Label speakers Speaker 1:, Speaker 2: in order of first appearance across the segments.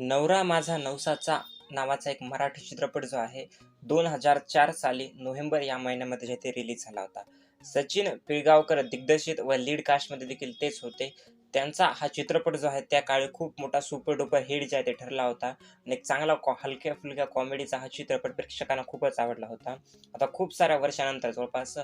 Speaker 1: नवरा माझा नवसाचा नावाचा एक मराठी चित्रपट जो आहे दोन हजार चार साली नोव्हेंबर या महिन्यामध्ये जे ते रिलीज झाला होता. सचिन पिळगावकर दिग्दर्शित व लीड कास्टमध्ये देखील तेच होते. त्यांचा हा चित्रपट जो आहे त्या काळी खूप मोठा सुपर डुपर हिट जे आहे ते ठरला होता. आणि एक चांगला कॉ हलक्या फुलक्या कॉमेडीचा हा चित्रपट प्रेक्षकांना खूपच आवडला होता. आता खूप साऱ्या वर्षानंतर जवळपास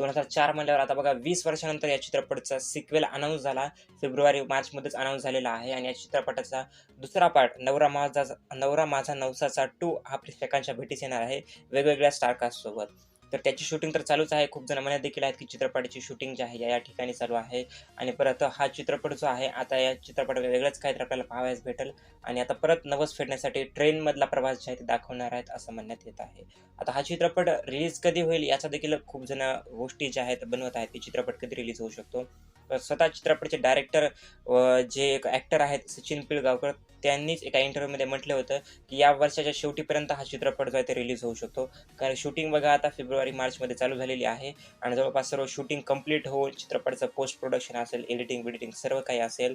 Speaker 1: दोन हजार चार म्हणल्यावर आता बघा वीस वर्षानंतर या चित्रपटाचा सिक्वेल अनाऊन्स झाला. फेब्रुवारी मार्चमध्येच अनाऊन्स झालेला आहे. आणि या चित्रपटाचा दुसरा पार्ट नवरा माझा नवरा माझा नवसाचा टू हा प्रेक्षकांच्या भेटीस येणार आहे. वेगवेगळ्या स्टारकास्टसोबत तर त्याची शूटिंग तर चालूच आहे. खूप जण म्हणत देखील आहेत की चित्रपटाची शूटिंग जी आहे या या ठिकाणी चालू आहे. आणि परत हा चित्रपट जो आहे आता या चित्रपटात वेगळंच काहीतरी आपल्याला पाहावयास भेटेल. आणि आता परत नवस फेडण्यासाठी ट्रेनमधला प्रवास जे आहे ते दाखवणार आहेत असं म्हणण्यात येत आहे. आता हा चित्रपट रिलीज कधी होईल याचा देखील खूप जण गोष्टी ज्या आहेत बनवत आहेत की चित्रपट कधी रिलीज होऊ शकतो. स्वतः चित्रपटाचे डायरेक्टर जे एक ॲक्टर आहेत सचिन पिळगावकर त्यांनीच एका इंटरव्ह्यूमध्ये म्हटलं होतं की या वर्षाच्या शेवटीपर्यंत हा चित्रपट जो आहे ते रिलीज होऊ शकतो. कारण शूटिंग बघा आता फेब्रुवारी मार्चमध्ये चालू झालेली आहे आणि जवळपास सर्व शूटिंग कंप्लीट होऊन चित्रपटाचं पोस्ट प्रोडक्शन असेल एडिटिंग बिडिटिंग सर्व काही असेल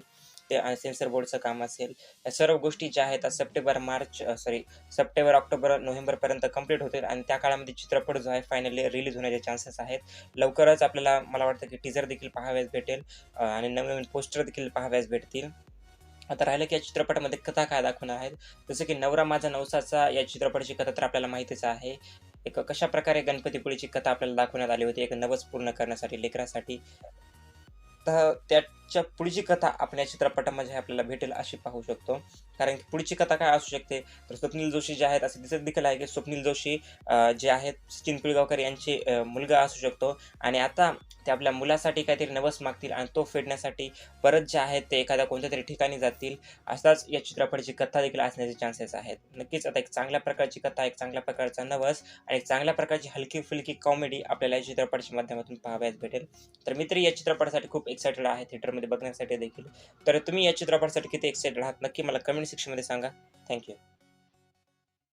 Speaker 1: ते सेन्सर बोर्डचं काम असेल या सर्व गोष्टी ज्या आहेत September March sorry September October नोव्हेंबरपर्यंत कंप्लीट होतील आणि त्या काळामध्ये चित्रपट जो आहे फायनली रिलीज होण्याचे चान्सेस आहेत. लवकरच आपल्याला मला वाटतं की टीजर देखील पाहाव्यास भेटेल आणि आणि नवीन पोस्टर देखील पाहाव्यास भेटतील. आता राहिलं की या चित्रपटामध्ये कथा काय दाखवणार आहेत? जसं की नवरा माझा नवसाचा या चित्रपटाची कथा तर आपल्याला माहितीच आहे. एक कशा प्रकारे गणपतीपुळीची कथा आपल्याला दाखवण्यात आली होती एक नवस पूर्ण करण्यासाठी लेकरासाठी. तर त्या च्या पुढची कथा आपण या चित्रपटामध्ये आपल्याला भेटेल अशी पाहू शकतो. कारण की पुढची कथा काय असू शकते? तर स्वप्नील जोशी जे आहेत असं दिसत देखील आहे की स्वप्नील जोशी जे आहेत सचिन पिळगावकर यांचे मुलगा असू शकतो. आणि आता ते आपल्या मुलासाठी काहीतरी नवस मागतील आणि तो फेडण्यासाठी परत जे आहेत ते एखाद्या कोणत्या तरी ठिकाणी जातील. असाच या चित्रपटाची कथा देखील असण्याचे चान्सेस आहेत. नक्कीच आता एक चांगल्या प्रकारची कथा एक चांगल्या प्रकारचा नवस आणि एक चांगल्या प्रकारची हलकी फुलकी कॉमेडी आपल्याला या चित्रपटाच्या माध्यमातून पाहावयास भेटेल. तर मित्र या चित्रपटासाठी खूप एक्सायटेड आहे थिएटरमध्ये बघण्यासाठी देखील. तर तुम्ही या चित्रपटासाठी किती एक्साइटेड आहात? नक्की मला कमेंट सेक्शनमध्ये सांगा. थँक्यू